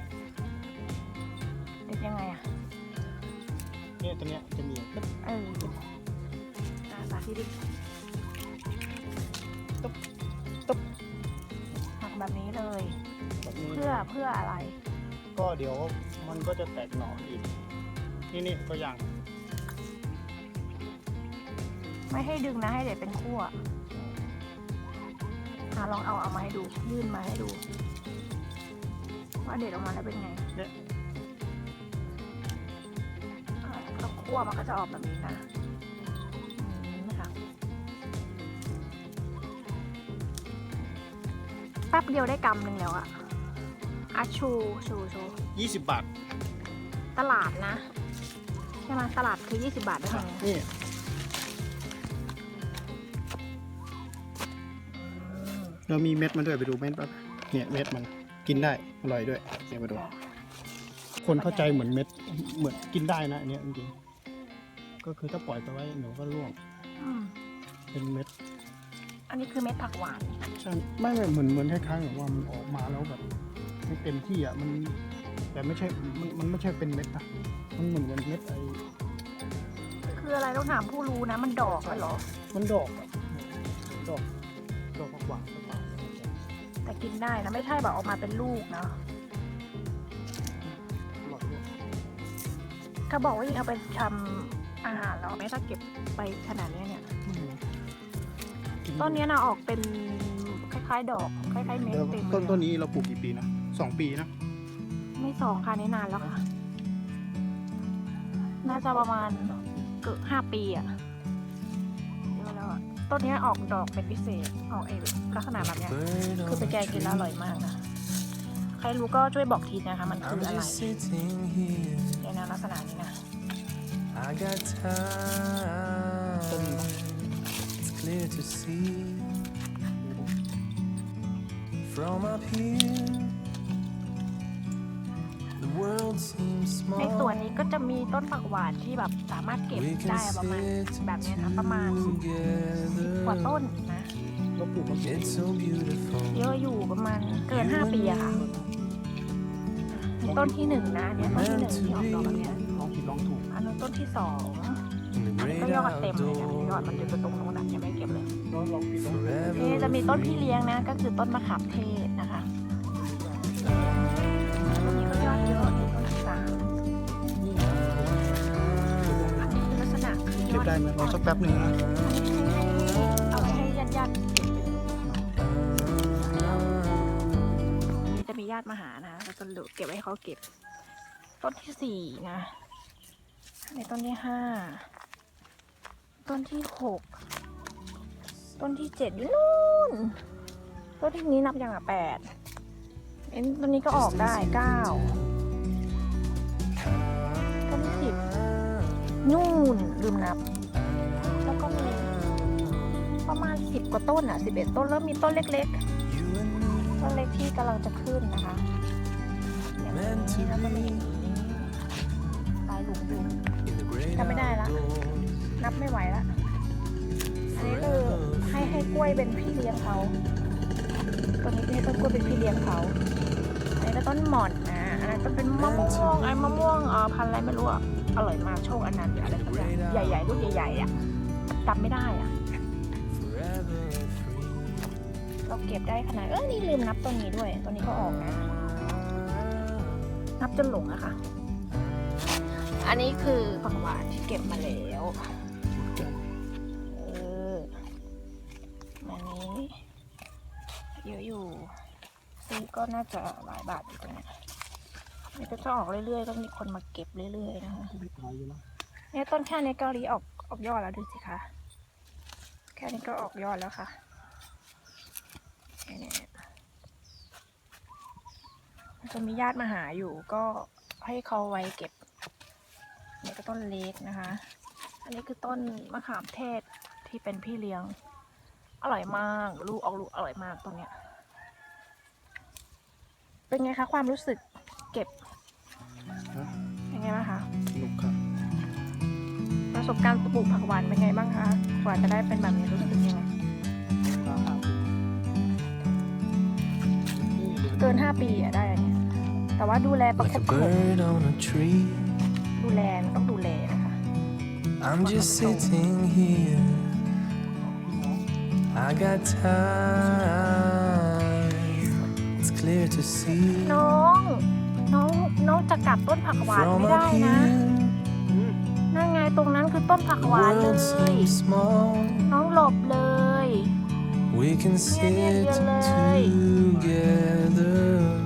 บยังไงอะเนี่ยตัวเนี้ยจะมีปึ๊บเอออะสาธิตดิตุ๊บตุ๊บหักแบบนี้เลย แบบนี้เพื่อเพื่ออะไร ก็เดี๋ยวมันก็จะแตกหน่ออีก นี่นี่ตัวอย่างไม่ให้ดึงนะให้เด็ดเป็นขั้วอะลองเอาเอามาให้ดู ยื่นมาให้ดูว่า เด็ดออกมาแล้วเป็นไงเนี่ยอะแล้วขั้วมันก็จะออกแบบนี้นะอืมนะคะแป๊บเดียวได้กำหนึ่งแล้วอะอะชูชูชู20บาท ตลาดนะ ใช่ไหมตลาดคือ 20 บาทนะคะนี่ เรามีเม็ดมันด้วยไปดูเม็ดป่ะเนี่ยเม็ดมัน กินได้อร่อยด้วยเนี่ยมาดู คนเข้าใจเหมือนเม็ดเหมือนกินได้นะอันเนี้ยจริงๆก็คือถ้าปล่อยไปไว้หนูก็ร่วงอืมเป็นเม็ดอันนี้คือเม็ดผักหวาน ใช่ไม่ไม่เหมือนเหมือนคล้ายๆแบบว่ามันออกมาแล้วแบบไม่เต็มที่อะมัน แต่ไม่ใช่มันมันไม่ใช่เป็นเม็ดนะมันเหมือนเหมือนเม็ดไอ้คืออะไรต้องถามผู้รู้นะ มันดอกเหรอ มันดอกอะดอกดอกผักหวานผักหวาน แต่กินได้นะไม่ใช่แบบออกมาเป็นลูกนะอร่อยด้วยเขาบอกว่ายิ่งเอาไปทำอาหารแล้วไม่ถ้าเก็บไปขนาดเนี้ยเนี่ยอืมกิต้นเนี้ยนะออกเป็นคล้ายๆ ดอกคล้ายๆเม็ดเดี๋ยวเต็มเลยต้นต้นนี้เราปลูกกี่ปีนะสองปีนะไม่สองค่ะนี่นานแล้วค่ะ น่าจะประมาณเกือบห้าปีอะ ต้นเนี้ยออกดอกเป็นพิเศษ ออกเอลักษณะแบบเนี้ยคือไปแกงกินแล้วอร่อยมากนะใครรู้ก็ช่วยบอกทีนะคะ มันคือ I'm อะไร just sitting here. ในแนวลักษณะนี้นะ I got time. It's clear to see from up here. The world seems ใน small. สวนนี้ก็จะมีต้นผักหวานที่แบบสามารถเก็บ We ได้ can ประมาณ sit แบบเนี้ยนะประมาณ together. กว่าต้นนะเราปลูกมัน It's so beautiful. เยอะอยู่ประมาณเกิน5ปีอะค่ะนี่ต้นที่หนึ่งนะเนี่ยต้นที่หนึ่งที่ออกดอกแบบเนี้ยลองผิดลองถูกอันนั้นต้นที่สอง In the อันนี้ great ก็ยอดเต็มเลยเนี่ยยอด outdoors. มันอยู่ตรงโน้นนะยังไม่เก็บเลยลองลองผิดลองถูก Forever นี่จะมีต้นพี่เลี้ยงนะ ก็คือต้นมะขามเทศนะคะ ได้ไหมรอสักแป๊บหนึ่งนะเอาไว้ให้ญาติญาติๆเก็บเลยนี่จะมีญาติมาหานะเราจะเหลือเก็บไว้ให้เขาเก็บ ต้นที่สี่นะในต้นที่ห้าต้นที่หกต้นที่เจ็ดอยู่นู่นต้นที่นี้นับอย่างอะแปดเอ็นต้นนี้ก็ออกได้เก้าต้นที่สิบนู่นลืมนับแล้วก็มี ประมาณสิบกว่าต้นอะสิบเอ็ดต้น แล้วมีต้นเล็ก You and me ๆต้นเล็กที่กำลังจะขึ้นนะคะอย่างนี้แล้วก็มีอย่างนี้ตายหลุมอยู่ in the great Jam ไม่ได้ละ outdoors. นับไม่ไหวละ อันนี้คือให้ให้กล้วยเป็นพี่เลี้ยงเขาตัวนี้คือให้ต้นกล้วยเป็นพี่เลี้ยงเขาอันนี้ก็ต้นหม่อนนะอันนั้นก็เป็นมะม่วงไอ้มะม่วงเอ่อพันธุ์อะไรไม่รู้อะ อร่อยมากโชคอันนั้นหรืออะไรสักอย่างใหญ่ๆลูกใหญ่ๆอะจำไม่ได้อะ Forever free. เราเก็บได้ขนาด เออนี่ลืมนับต้นนี้ด้วย ต้นนี้ก็ออกนะ นับจนหลงอะค่ะ อันนี้คือผักหวานที่เก็บมาแล้วเอออันนี้เยอะอยู่ซื้อก็น่าจะหลายบาทอยู่ตรงเนี้ยนี่ก็จะออกเรื่อยๆ ก็มีคนมาเก็บเรื่อยๆนะคะไม่ตายอยู่นะเนี่ยต้นแค่นี้เกาหลีออกออกยอดแล้วดูสิคะ แค่นี้ก็ออกยอดแล้วค่ะเนี่ยมัน จะมีญาติมาหาอยู่ก็ให้เขาไว้เก็บเนี่ยก็ต้นเล็กนะคะ อันนี้คือต้นมะขามเทศที่เป็นพี่เลี้ยง อร่อยมาก ลูกออกลูกอร่อยมากตรงเนี้ย เป็นไงคะความรู้สึกเก็บฮะเป็นไงบ้างคะ สนุกค่ะประสบการณ์ปลูกผักหวานเป็นไงบ้างคะ กว่าจะได้เป็นแบบนี้รู้สึกยังไง เกินห้าปีอะได้อันเนี้ย แต่ว่าดูแลประค like บ a ประหงม bird on a tree. ดูแลมันต้องดูแลนะคะ I'm just sitting here. I got time. It's clear to see น้อง น้องน้องจะกลับต้นผักหวาน from ไม่ได้ up นะ here. นั่นไงตรงนั้นคือต้นผัก The หวานเล world ย seems small. น้องหลบเลย We can yeah, sit yeah. together.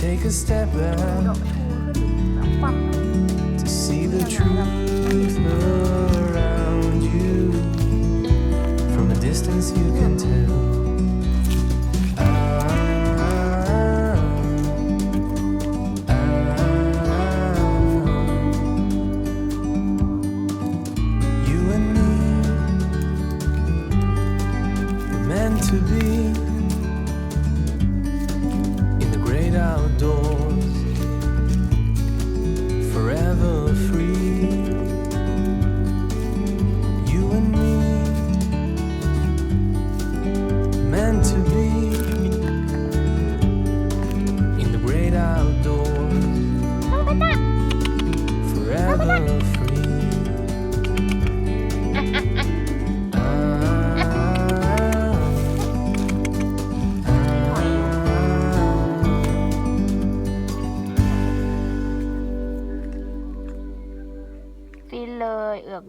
Take a step ด back อกชูขึ้นแบบปัก to see the truth around you. From a distance, you can tell.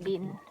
ฟินเลยเอือกบิน